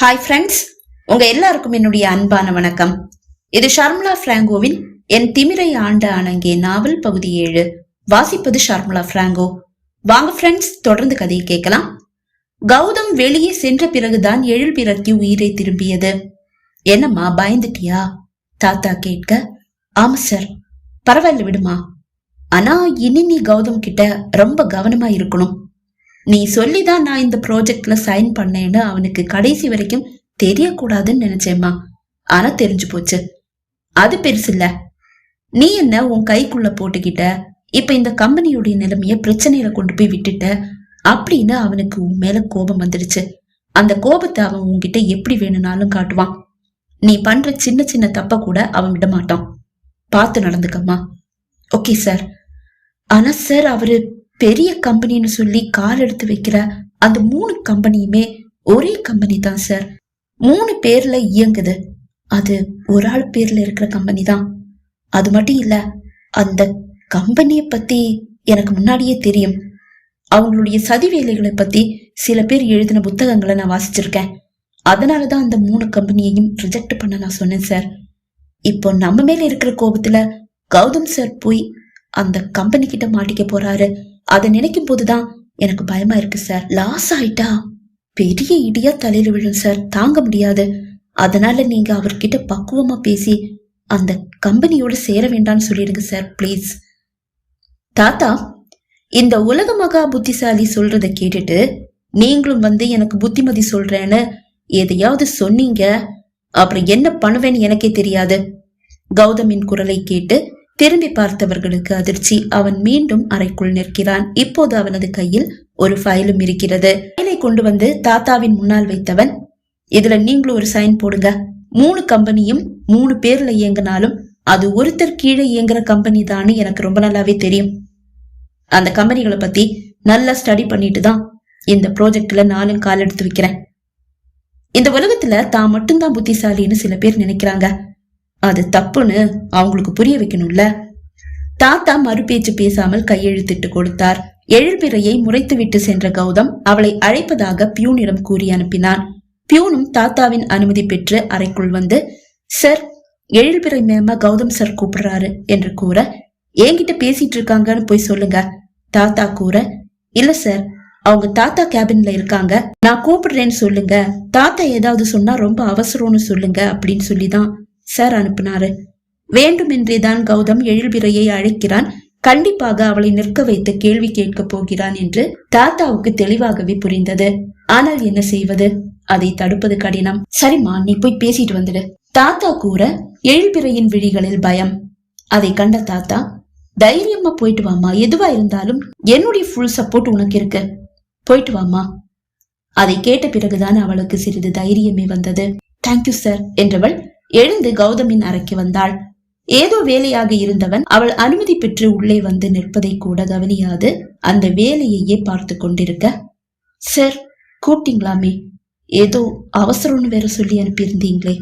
Hi friends உங்க எல்லாருக்கும் என்னுடைய அன்பான வணக்கம். இது ஷர்மிளா பிராங்கோவின் என் திமிரை ஆண்ட அணங்கே நாவல் பகுதி ஏழு. வாசிப்பது ஷர்மிளா பிராங்கோ. வாங்க ஃப்ரெண்ட்ஸ் தொடர்ந்து கதையை கேட்கலாம். கௌதம் வெளியே சென்ற பிறகுதான் எழில் பிறக்கி உயிரை திரும்பியது. என்னம்மா பயந்துட்டியா? தாத்தா கேட்க ஆமா சார் பரவாயில்ல விடுமா. ஆனா இனி நீ கௌதம் கிட்ட ரொம்ப கவனமா இருக்கணும். நீ சொல்லி தான் நான் இந்த ப்ராஜெக்ட்ல சைன் பண்ணேன்னு அவனுக்கு கடைசி வரைக்கும் தெரியக்கூடாதுன்னு நினைச்சேம்மா. ஆனா தெரிஞ்சு போச்சு. அது பெருசு இல்ல. நீ என்ன உன் கைக்குள்ள போட்டுக்கிட்ட? இப்ப இந்த கம்பெனியுடைய நிலைமைய பிரச்சனையில கொண்டு போய் விட்டுட்ட? அப்படின்னு அவனுக்கு உன் மேல கோபம் வந்துடுச்சு அந்த கோபத்தை அவன் உன்கிட்ட எப்படி வேணும்னாலும் காட்டுவான். நீ பண்ற சின்ன சின்ன தப்ப கூட அவன் விட மாட்டான் பார்த்து நடந்துக்கம்மா. ஓகே சார் ஆனா சார் அவரு பெரிய கம்பெனின்னு சொல்லி கால் எடுத்து வைக்கிற அந்த மூணு கம்பெனியுமே ஒரே கம்பெனி தான் சார் மூணு பேர்ல இயங்குது. அது ஒரு ஆள் பேர்ல இருக்கிற கம்பெனி தான். அது மட்டும் இல்ல அந்த கம்பெனிய பத்தி எனக்கு முன்னாடியே தெரியும். அவங்களுடைய சதி வேலைகளை பத்தி சில பேர் எழுதின புத்தகங்களை நான் வாசிச்சிருக்கேன். அதனாலதான் அந்த மூணு கம்பெனியையும் ரிஜெக்ட் பண்ண நான் சொன்னேன் சார் இப்போ நம்ம மேல இருக்கிற கோபத்துல கௌதம் சார் போய் அந்த கம்பெனி கிட்ட மாட்டிக்க போறாரு. அதை நினைக்கும் போதுதான் எனக்கு பயமா இருக்கு சார் லாஸ் ஆயிட்டா? பெரிய இடியா தலையில விழும் சார் தாங்க முடியாது. அதனால நீங்க அவர்கிட்ட பக்குவமா பேசி அந்த கம்பெனியோட சேர வேண்டாம்னு சொல்லிடுங்க சார் ப்ளீஸ் தாத்தா இந்த உலக மகா புத்திசாலி சொல்றத கேட்டுட்டு நீங்களும் வந்து எனக்கு புத்திமதி சொல்றேன்னு எதையாவது சொன்னீங்க? அப்புறம் என்ன பண்ணுவேன்னு எனக்கே தெரியாது. கௌதமின் குரலை கேட்டு திரும்பி பார்த்தவர்களுக்கு அதிர்ச்சி. அவன் மீண்டும் அறைக்குள் நிற்கிறான். இப்போது அவனது கையில் ஒரு ஃபைலும் இருக்கிறது. ஃபைலை கொண்டு வந்து தாத்தாவின் முன்னால் வைத்தவன் இதுல நீங்களும் ஒரு சைன் போடுங்க. மூணு கம்பெனியும் மூணு பேர்ல இயங்கினாலும் அது ஒருத்தர் கீழே இயங்குற கம்பெனி தான் எனக்கு ரொம்ப நல்லாவே தெரியும். அந்த கம்பெனிகளை பத்தி நல்லா ஸ்டடி பண்ணிட்டு தான் இந்த ப்ராஜெக்ட்ல நானும் கால் எடுத்து வைக்கிறேன். இந்த உலகத்துல தான் மட்டும்தான் புத்திசாலின்னு சில பேர் நினைக்கிறாங்க. அது தப்புன்னு அவங்களுக்கு புரிய வைக்கணும்ல? தாத்தா மறுபேச்சு பேசாமல் கையெழுத்திட்டு கொடுத்தார். எழில்பிறையை முறைத்துவிட்டு சென்ற கௌதம் அவளை அழைப்பதாக பியூனிடம் கூறி அனுப்பினான். பியூனும் தாத்தாவின் அனுமதி பெற்று அறைக்குள் வந்து sir Ezhilpirai ma'am Gautham sir கூப்பிடுறாரு என்று கூற என்கிட்ட பேசிட்டு இருக்காங்கன்னு போய் சொல்லுங்க தாத்தா கூற இல்ல சார் அவங்க தாத்தா கேபின்ல இருக்காங்க நான் கூப்பிடுறேன்னு சொல்லுங்க தாத்தா ஏதாவது சொன்னா ரொம்ப அவசரம்னு சொல்லுங்க அப்படின்னு சொல்லிதான் சார் அனுப்பினாரு. வேண்டுமென்றேதான் கௌதம் எழில்பிறையை அழைக்கிறான். கண்டிப்பாக அவளை நிற்க வைத்து கேள்வி கேட்கப் போகிறான் என்று தாத்தாவுக்கு தெளிவாகவே புரிந்தது. ஆனால் என்ன செய்வது? அதை தடுப்பது கடினம். சரிம்மா நீ போய் பேசிட்டு வந்துடு. தாத்தா கூற எழில்பிறையின் விழிகளில் பயம். அதை கண்ட தாத்தா தைரியமா போயிட்டு வாமா எதுவா இருந்தாலும் என்னுடைய ஃபுல் சப்போர்ட் உனக்கு இருக்கு. போயிட்டு வாமா அதை கேட்ட பிறகுதான் அவளுக்கு சிறிது தைரியமே வந்தது. தேங்க்யூ சார் என்றவள் எழுந்து கௌதமின் அறைக்கு வந்தாள். ஏதோ வேலையாக இருந்தவன் அவள் அனுமதி பெற்று உள்ளே வந்து நிற்பதை கூட கவனியாது. அந்த வேலையையே பார்த்து கொண்டிருக்க. சார் கூப்பிட்டீங்களாமே? ஏதோ அவசரம்னு வேற சொல்லி அனுப்பியிருந்தீங்களே?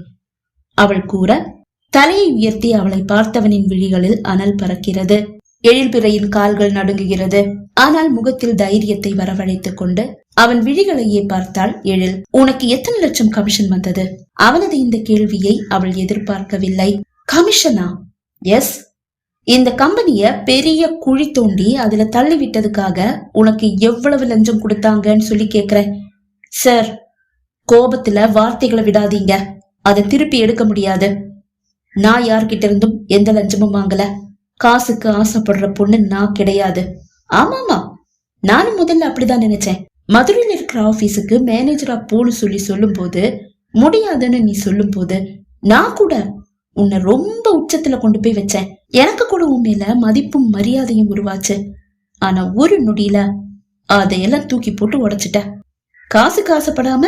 அவள் கூற. தலையை உயர்த்தி அவளை பார்த்தவனின் விழிகளில் அனல் பறக்கிறது. எழில்பிறையின் கால்கள் நடுங்குகிறது. ஆனால் முகத்தில் தைரியத்தை வரவழைத்துக் கொண்டு அவன் விழிகளையே பார்த்தாள் எழில் உனக்கு எத்தனை லட்சம் கமிஷன் வந்தது? அவனது இந்த கேள்வியை அவள் எதிர்பார்க்கவில்லை. கமிஷனா? எஸ். இந்த கம்பெனிய பெரிய குழி தோண்டி அதுல தள்ளி விட்டதுக்காக உனக்கு எவ்வளவு லஞ்சம் கொடுத்தாங்கன்னு சொல்லி கேக்குறேன். சார் கோபத்துல வார்த்தைகளை விடாதீங்க. அதை திருப்பி எடுக்க முடியாது. நான் யார்கிட்ட இருந்தும் எந்த லஞ்சமும் வாங்கல. காசுக்கு ஆசைப்படுற பொண்ணு நான் கிடையாது. ஆமாமா. நானும் முதல்ல அப்படிதான் நினைச்சேன். மதுரையில் இருக்கிற ஆபீஸுக்கு மேனேஜரா போன்னு சொல்லி சொல்லும் போது முடியாதுன்னு நீ சொல்லும் போது நான் கூட உன்னை ரொம்ப உச்சத்துல கொண்டு போய் வச்சேன். எனக்கு கூட உன் மேல மதிப்பும் மரியாதையும் உருவாச்சு. ஆனா ஒரு நொடியில அதையெல்லாம் தூக்கி போட்டு உடைச்சிட்ட. காசுக்கு ஆசைப்படாம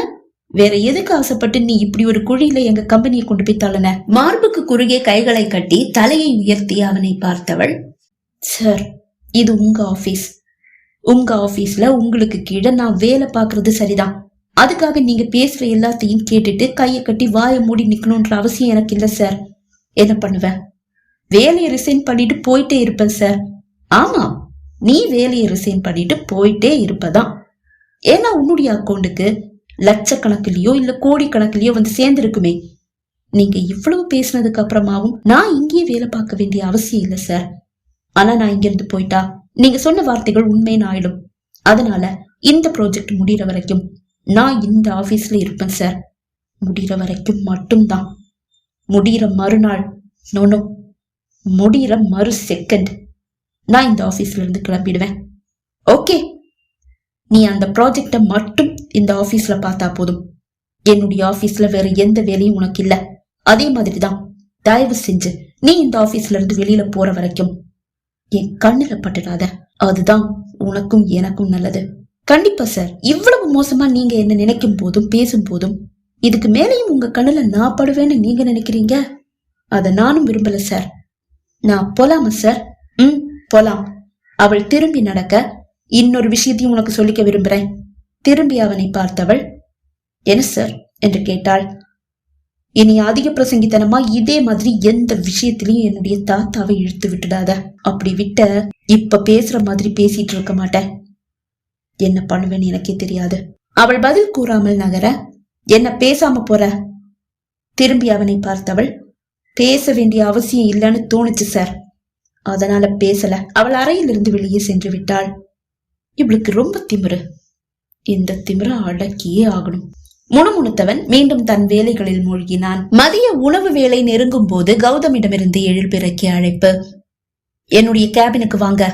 வேற எதுக்கு ஆசைப்பட்டு நீ இப்படி ஒரு குழியில எங்க கம்பெனியை கொண்டு போய் தள்ளன? மார்புக்கு குறுகே கைகளை கட்டி தலையை உயர்த்தி அவனை பார்த்தவள் சார் இது உங்க ஆபீஸ். உங்க ஆபீஸ்ல உங்களுக்கு கீழே நான் வேலை பாக்குறது சரிதான். அதுக்காக நீங்க பேசுற எல்லாத்தையும் கேட்டுட்டு கையை கட்டி வாயை மூடி நிக்கணும்ன்ற அவசியம் எனக்கு இல்லை சார். என்ன பண்ணுவேன் வேலையை ரிசைன் பண்ணிட்டு போயிட்டே இருப்பேன் சார். ஆமா நீ வேலையை ரிசைன் பண்ணிட்டு போயிட்டே இருப்பதான். ஏன்னா உன்னுடைய அக்கௌண்ட்டுக்கு லட்சக்கணக்கிலேயோ இல்ல கோடிக்கணக்கிலயோ வந்து சேர்ந்திருக்குமே. நீங்க இவ்வளவு பேசினதுக்கு அப்புறமாவும் நான் இங்கேயே வேலை பார்க்க வேண்டிய அவசியம் இல்ல சார் ஆனா நான் இங்க இருந்து போயிட்டா? நீங்க சொன்ன வார்த்தைகள் உண்மைன்னு ஆயிடும். அதனால இந்த ப்ராஜெக்ட் முடிகிற வரைக்கும் நான் இந்த ஆபீஸ்ல இருப்பேன் சார் முடிகிற வரைக்கும் மட்டும்தான். முடிகிற மறுநாள் நோனோ முடிகிற மறு செகண்ட் நான் இந்த ஆபீஸ்ல இருந்து கிளம்பிடுவேன். ஓகே நீ அந்த ப்ராஜெக்டை மட்டும் இந்த ஆபீஸ்ல பார்த்தா போதும். என்னுடைய ஆபீஸ்ல வேற எந்த வேலையும் உனக்கு இல்ல அதே மாதிரி தான் தயவு செஞ்சு நீ இந்த ஆபீஸ்ல இருந்து வெளியில போற வரைக்கும். என் கண்ணுல பட்டுடாத. அதுதான் உனக்கும் எனக்கும் நல்லது. கண்டிப்பா சார் இவ்வளவு மோசமா நீங்க என்ன நினைக்கும் போதும் பேசும் போதும் இதுக்கு மேலேயும் உங்க கண்ணுல நான் படுவேன்னு நீங்க நினைக்கிறீங்க? அத நானும் விரும்பல சார் நான் போலாமா சார் ம் போலாம். அவள் திரும்பி நடக்க இன்னொரு விஷயத்தையும் உனக்கு சொல்லிக்க விரும்புறேன். திரும்பி அவனை பார்த்தவள் என்ன சார்? என்று கேட்டாள். இனி அதிக பிரசங்கித்தனமா இதே மாதிரி எந்த விஷயத்திலையும் என்னுடைய தாத்தாவை இழுத்து விட்டுடாத. அப்படி விட்ட இப்ப பேசுற மாதிரி பேசிட்டு இருக்க மாட்டேன். என்ன பண்ணுவேன்னு எனக்கே தெரியாது. அவள் பதில் கூறாமல் நகர என்ன பேசாம போற? திரும்பி அவனை பார்த்தவள் பேச வேண்டிய அவசியம் இல்லைன்னு தோணுச்சு சார். அதனால பேசல. அவள் அறையிலிருந்து வெளியே சென்று விட்டாள். இவளுக்கு ரொம்ப திமிரு. இந்த திமிர அடக்கியே ஆகணும். முணுமுணுத்தவன் மீண்டும் தன் வேலைகளில் மூழ்கினான். மதிய உணவு வேலை நெருங்கும் போது கௌதமிடமிருந்து எழில்பிறக்கி அழைப்பு. என்னுடைய கேபினுக்கு வாங்க.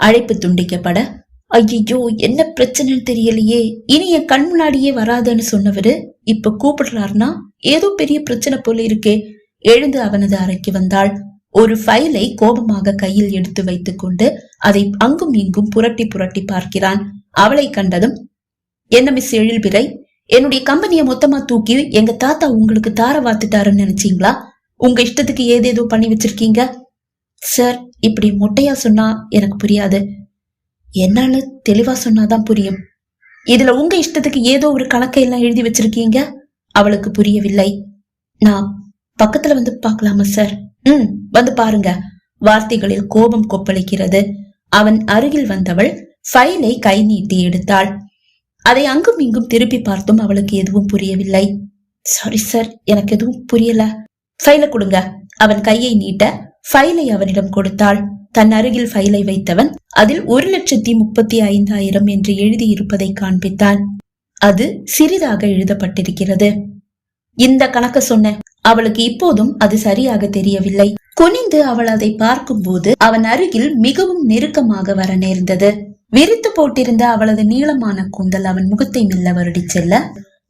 அழைப்பு துண்டிக்கப்பட ஐயோ என்ன பிரச்சனைன்னு தெரியலையே. இனி என் கண் முன்னாடியே வராதுன்னு சொன்னவரு இப்ப கூப்பிடுறாருன்னா ஏதோ பெரிய பிரச்சனை போல இருக்கே. எழுந்து அவனது அறைக்கு வந்தாள். ஒரு ஃபைலை கோபமாக கையில் எடுத்து வைத்துக்கொண்டு அதை அங்கும் இங்கும் புரட்டி புரட்டி பார்க்கிறான். அவளை கண்டதும் என்ன மிஸ் எழில்பிறை என்னுடைய கம்பெனியை மொத்தமா தூக்கி எங்க தாத்தா உங்களுக்கு தார வாத்துட்டாருன்னு நினைச்சீங்களா? உங்க இஷ்டத்துக்கு ஏதேதோ பண்ணி வச்சிருக்கீங்க? சார் இப்படி மொட்டையா சொன்னா எனக்கு புரியாது. என்னன்னு தெளிவா சொன்னாதான் புரியும். இதுல உங்க இஷ்டத்துக்கு ஏதோ ஒரு கணக்கை எல்லாம் எழுதி வச்சிருக்கீங்க? அவளுக்கு புரியவில்லை. நான் பக்கத்துல வந்து பார்க்கலாமா சார் ம் வந்து பாருங்க. வார்த்தைகளில் கோபம் கொப்பளிக்கிறது. அவன் அருகில் வந்தவள் ஃபைலை கை நீட்டி எடுத்தாள். அதை அங்கும் இங்கும் திருப்பி பார்த்தும் அவளுக்கு எதுவும் புரியவில்லை. சாரி சார் எனக்கு எதுவும் புரியல. ஃபைல கொடுங்க. அவன் கையை நீட்ட ஃபைலை அவனிடம் கொடுத்தாள். தன் அருகில் ஃபைலை வைத்தவன் அதில் ஒரு லட்சத்தி முப்பத்தி ஐந்தாயிரம் என்று எழுதியிருப்பதை காண்பித்தான். அது சிறிதாக எழுதப்பட்டிருக்கிறது. இந்த கணக்க சொன்ன. அவளுக்கு இப்போதும் அது சரியாக தெரியவில்லை. குனிந்து அவள் அதை பார்க்கும்போது அவன் அருகில் மிகவும் நெருக்கமாக வர நேர்ந்தது. விரித்து போட்டிருந்த அவளது நீளமான கூந்தல் அவன் முகத்தை மெல்ல வருடி செல்ல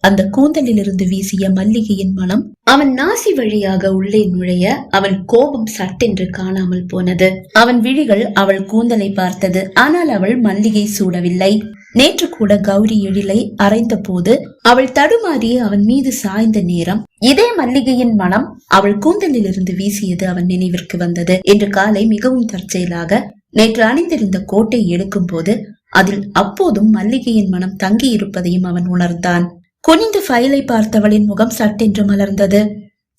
அந்த கூந்தலிலிருந்து வீசிய மல்லிகையின் மனம் அவன் நாசி வழியாக உள்ளே நுழைய அவன் கோபம் சட்டென்று காணாமல் போனது. அவன் விழிகள் அவள் கூந்தலை பார்த்தது. ஆனால் அவள் மல்லிகை சூடவில்லை. நேற்று கூட கௌரி எழிலை அரைந்த போது அவள் தடுமாறி அவன் மீது சாய்ந்த நேரம் இதே மல்லிகையின் மனம் அவள் கூந்தலிலிருந்து வீசியது அவன் நினைவிற்கு வந்தது. இன்று காலை மிகவும் தற்செயலாக நேற்று அணிந்திருந்த கோட்டை எடுக்கும் போது அதில் அப்போதும் மல்லிகையின் மனம் தங்கி இருப்பதையும் அவன் உணர்ந்தான். குனிந்து ஃபைலை பார்த்தவளின் முகம் சட்டென்று மலர்ந்தது.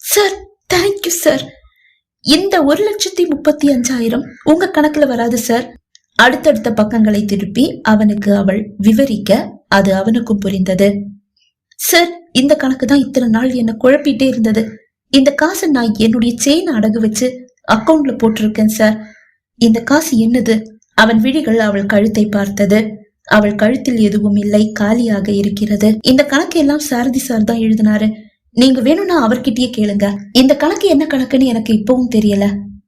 சார் தேங்க்யூ சார் இந்த ஒரு லட்சத்தி முப்பத்தி அஞ்சாயிரம் உங்க கணக்குல வராது சார் அடுத்தடுத்த பக்கங்களை திருப்பி அவனுக்கு அவள் விவரிக்க அது அவனுக்கும் புரிந்தது. சார் இந்த கணக்கு தான் இத்தனை நாள் என்ன குழப்பிட்டே இருந்தது. இந்த காசை நான் என்னுடைய செயின் அடகு வச்சு அக்கௌண்ட்ல போட்டிருக்கேன் சார் இந்த காசு என்னது? அவன் விழிகள் அவள் கழுத்தை பார்த்தது. அவள் கழுத்தில் எதுவும் இல்லை காலியாக இருக்கிறது. இந்த கணக்கு எல்லாம் சாரதி சார் தான் எழுதினாரு. நீங்க வேணும்னா அவர்கிட்டயே கேளுங்க. இந்த கணக்கு என்ன கணக்குன்னு எனக்கு இப்பவும் தெரியல.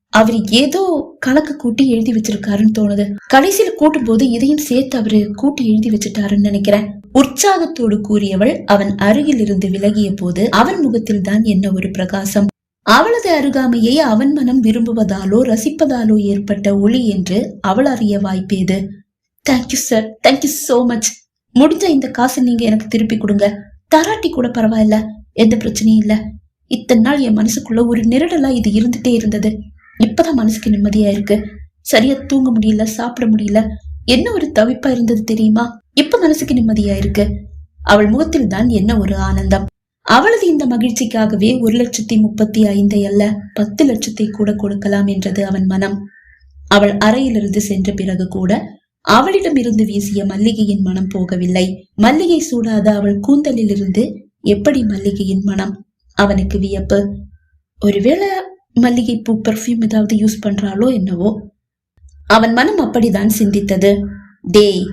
அவர் ஏதோ கணக்கு கூட்டி எழுதி வச்சிருக்காருன்னு தோணுது. கடைசியில கூட்டும் போது இதையும் சேர்த்து அவரு கூட்டி எழுதி வச்சுட்டாருன்னு நினைக்கிறேன். உற்சாகத்தோடு கூறியவள் அவன் அருகில் இருந்து விலகிய போது அவன் முகத்தில் தான் என்ன ஒரு பிரகாசம். அவளது அருகாமையை அவன் மனம் விரும்புவதாலோ ரசிப்பதாலோ ஏற்பட்ட ஒளி என்று அவள் அறிய வாய்ப்பேது. Thank you sir thank you so much முடிஞ்ச இந்த காசை நீங்க எனக்கு திருப்பி கொடுங்க. தராட்டி கூட பரவாயில்ல. எந்த பிரச்சனையும் இல்ல. இத்தனை நாள் என் மனசுக்குள்ள ஒரு நெருடலா இது இருந்துட்டே இருந்தது. இப்பதான் மனசுக்கு நிம்மதியா இருக்கு. சரியா தூங்க முடியல சாப்பிட முடியல. என்ன ஒரு தவிப்பா இருந்தது தெரியுமா? இப்ப மனசுக்கு நிம்மதியா இருக்கு. அவள் முகத்தில் தான் என்ன ஒரு ஆனந்தம். அவளது இந்த மகிழ்ச்சிக்காகவே ஒரு லட்சத்தி முப்பத்தி ஐந்தை அல்ல பத்து லட்சத்தை கூட கொடுக்கலாம் என்றது அவன் மனம். அவள் அறையிலிருந்து சென்ற பிறகு கூட அவளிடமிருந்து வீசிய மல்லிகையின் மனம் போகவில்லை. மல்லிகை சூடாத அவள் கூந்தலில் இருந்து எப்படி மல்லிகையின் மனம்? அவனுக்கு வியப்பு. ஒருவேளை மல்லிகை பூ பெர்ஃப்யூம் ஏதாவது யூஸ் பண்றாளோ என்னவோ? அவன் மனம் அப்படிதான் சிந்தித்தது. டேய்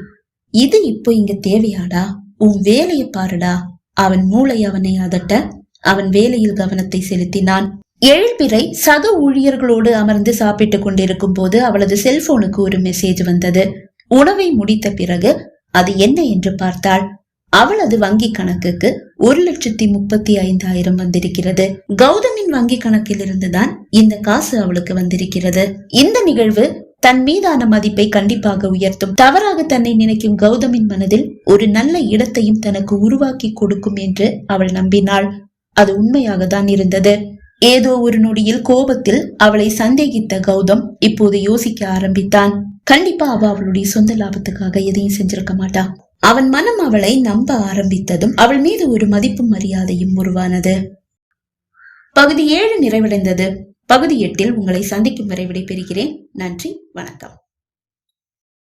இது இப்போ இங்க தேவையாடா? உன் வேலையை பாருடா. அவன் மூளை அவனை அதட்ட அவன் வேலையில் கவனத்தை செலுத்தினான். எழுப்பிறை சக ஊழியர்களோடு அமர்ந்து சாப்பிட்டுக் கொண்டிருக்கும் போது அவளது செல்போனுக்கு ஒரு மெசேஜ் வந்தது. உணவை முடித்த பிறகு அது என்ன என்று பார்த்தாள். அவளது வங்கி கணக்குக்கு ஒரு லட்சத்தி முப்பத்தி ஐந்தாயிரம் வந்திருக்கிறது. கௌதமின் வங்கி கணக்கில் இருந்துதான் இந்த காசு அவளுக்கு வந்திருக்கிறது. இந்த நிகழ்வு தன் மீதான மதிப்பை கண்டிப்பாக உயர்த்தும். தவறாக தன்னை நினைக்கும் கௌதமின் மனதில் ஒரு நல்ல இடத்தையும் தனக்கு உருவாக்கி கொடுக்கும் என்று அவள் நம்பினாள். அது உண்மையாக தான் இருந்தது. ஏதோ ஒரு நொடியில் கோபத்தில் அவளை சந்தேகித்த கௌதம் இப்போது யோசிக்க ஆரம்பித்தான். கண்டிப்பா அவ அவளுடைய சொந்த லாபத்துக்காக எதையும் செஞ்சிருக்க மாட்டா. அவன் மனம் அவளை நம்ப ஆரம்பித்ததும் அவள் மீது ஒரு மதிப்பும் மரியாதையும் உருவானது. பகுதி ஏழு நிறைவடைந்தது. பகுதி எட்டில் உங்களை சந்திக்கும் வரை விடைபெறுகிறேன். நன்றி வணக்கம்.